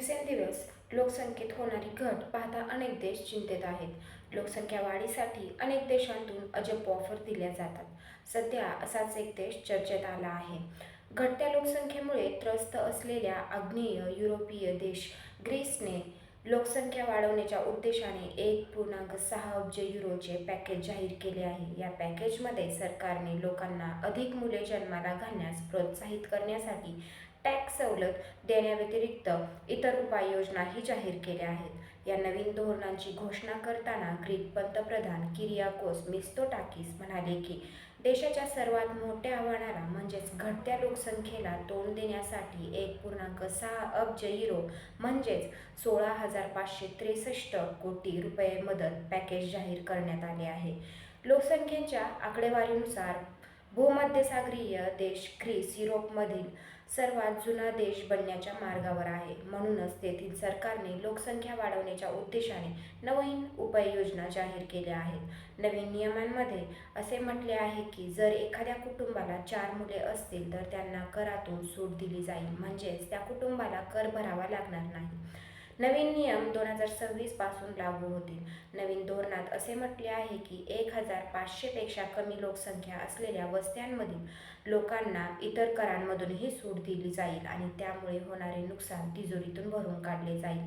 दिवसेंदिवस लोकसंख्येत होणारी घट पाहता अनेक देश चिंतेत आहेत. लोकसंख्या वाढीसाठी अनेक देशांतून अजब ऑफर दिल्या जातात. सध्या असाच एक देश चर्चेत आला आहे. घटत्या लोकसंख्येमुळे त्रस्त असलेल्या आग्नेय युरोपीय देश ग्रीसने लोकसंख्या वाढवण्याच्या उद्देशाने एक पूर्णांक सहा अब्ज युरोचे पॅकेज जाहीर केले आहे. या पॅकेजमध्ये सरकारने लोकांना अधिक मुले जन्माला घालण्यास प्रोत्साहित करण्यासाठी टॅक्स सवलत देण्याव्यतिरिक्त इतर उपाययोजनाही जाहीर केल्या आहेत. या नवीन धोरणांची घोषणा करताना ग्रीक पंतप्रधान किरियाकोस मिस्तोटाकीस म्हणाले की देशाच्या सर्वात मोठ्या आव्हानाला म्हणजेच घटत्या लोकसंख्येला तोंड देण्यासाठी एक पूर्णांक सहा अब्ज युरो म्हणजेच सोळा हजार पाचशे त्रेसष्ट कोटी रुपये मदत पॅकेज जाहीर करण्यात आले आहे. लोकसंख्येच्या आकडेवारीनुसार भूमध्यसागरीय देश ग्रीस युरोपमधील सर्वात जुना देश बनण्याच्या मार्गावर आहे. म्हणूनच तेथील सरकारने लोकसंख्या वाढवण्याच्या उद्देशाने नवीन उपाययोजना जाहीर केल्या आहेत. नवीन नियमांमध्ये असे म्हटले आहे की जर एखाद्या कुटुंबाला चार मुले असतील तर त्यांना करातून सूट दिली जाईल. म्हणजेच त्या कुटुंबाला कर भरावा लागणार नाही. नवीन नियम दोन हजार सव्वीसपासून लागू होतील. नवीन धोरणात असे म्हटले आहे की एक हजार पाचशेपेक्षा कमी लोकसंख्या असलेल्या वस्त्यांमधील लोकांना इतर करांमधूनही सूट दिली जाईल आणि त्यामुळे होणारे नुकसान तिजोरीतून भरून काढले जाईल.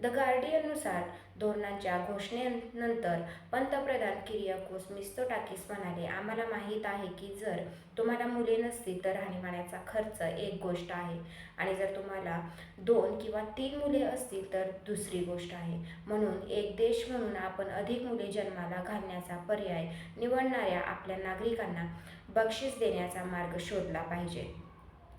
द गार्डियननुसार धोरणांच्या घोषणेनंतर पंतप्रधान किरियाकोस मिस्तोटाकीस म्हणाले आम्हाला माहीत आहे की जर तुम्हाला मुले नसतील तर राहणीमानाचा खर्च एक गोष्ट आहे. आणि जर तुम्हाला दोन किंवा तीन मुले असतील तर दुसरी गोष्ट आहे. म्हणून एक देश म्हणून आपण अधिक मुले जन्माला घालण्याचा पर्याय निवडणाऱ्या आपल्या नागरिकांना बक्षीस देण्याचा मार्ग शोधला पाहिजे.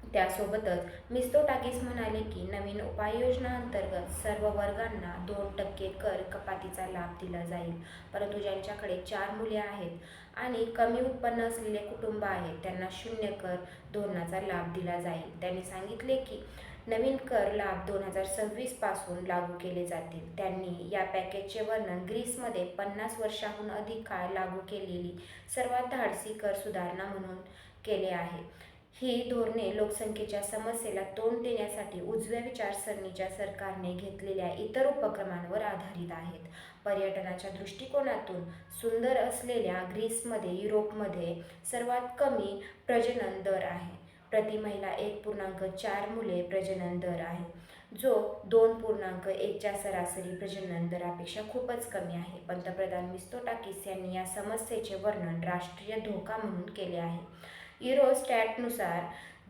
त्यासोबतच मिस्तोटाकीस म्हणाले की नवीन उपाययोजना अंतर्गत सर्व वर्गांना दोन टक्के कर कपातीचा लाभ दिला जाईल. परंतु ज्यांच्याकडे चार मुले आहेत आणि कमी उत्पन्न असलेले कुटुंब आहेत त्यांना शून्य कर धोरणाचा लाभ दिला जाईल. त्यांनी सांगितले की नवीन कर लाभ दोन हजार सव्वीसपासून लागू केले जातील. त्यांनी या पॅकेजचे वर्णन ग्रीसमध्ये पन्नास वर्षाहून अधिक काळ लागू केलेली सर्वात धाडसी कर सुधारणा म्हणून केले आहे. ही धोरणे लोकसंख्येच्या समस्येला तोंड देण्यासाठी उजव्या विचारसरणीच्या सरकारने घेतलेल्या इतर उपक्रमांवर आधारित आहेत. पर्यटनाच्या दृष्टिकोनातून सुंदर असलेल्या ग्रीसमध्ये युरोपमध्ये सर्वात कमी प्रजनन दर आहे. प्रति महिला एक पूर्णांक चार मुले प्रजनन दर आहे जो दोन पूर्णांक एकच्या सरासरी प्रजनन दरापेक्षा खूपच कमी आहे. पंतप्रधान मिस्तोटाकिस यांनी या समस्येचे वर्णन राष्ट्रीय धोका म्हणून केले आहे. युरोस्टॅटनुसार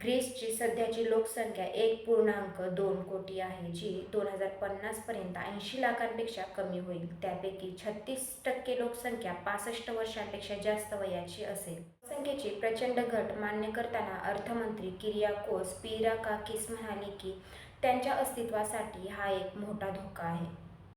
ग्रीसची सध्याची लोकसंख्या एक पूर्णांक दोन कोटी आहे जी दोन हजार पन्नासपर्यंत ऐंशी लाखांपेक्षा कमी होईल. त्यापैकी छत्तीस टक्के लोकसंख्या पासष्ट वर्षांपेक्षा जास्त वयाची असेल. लोकसंख्येची प्रचंड घट मान्य करताना अर्थमंत्री किरियाकोस पिराकाकिस म्हणाले की त्यांच्या अस्तित्वासाठी हा एक मोठा धोका आहे.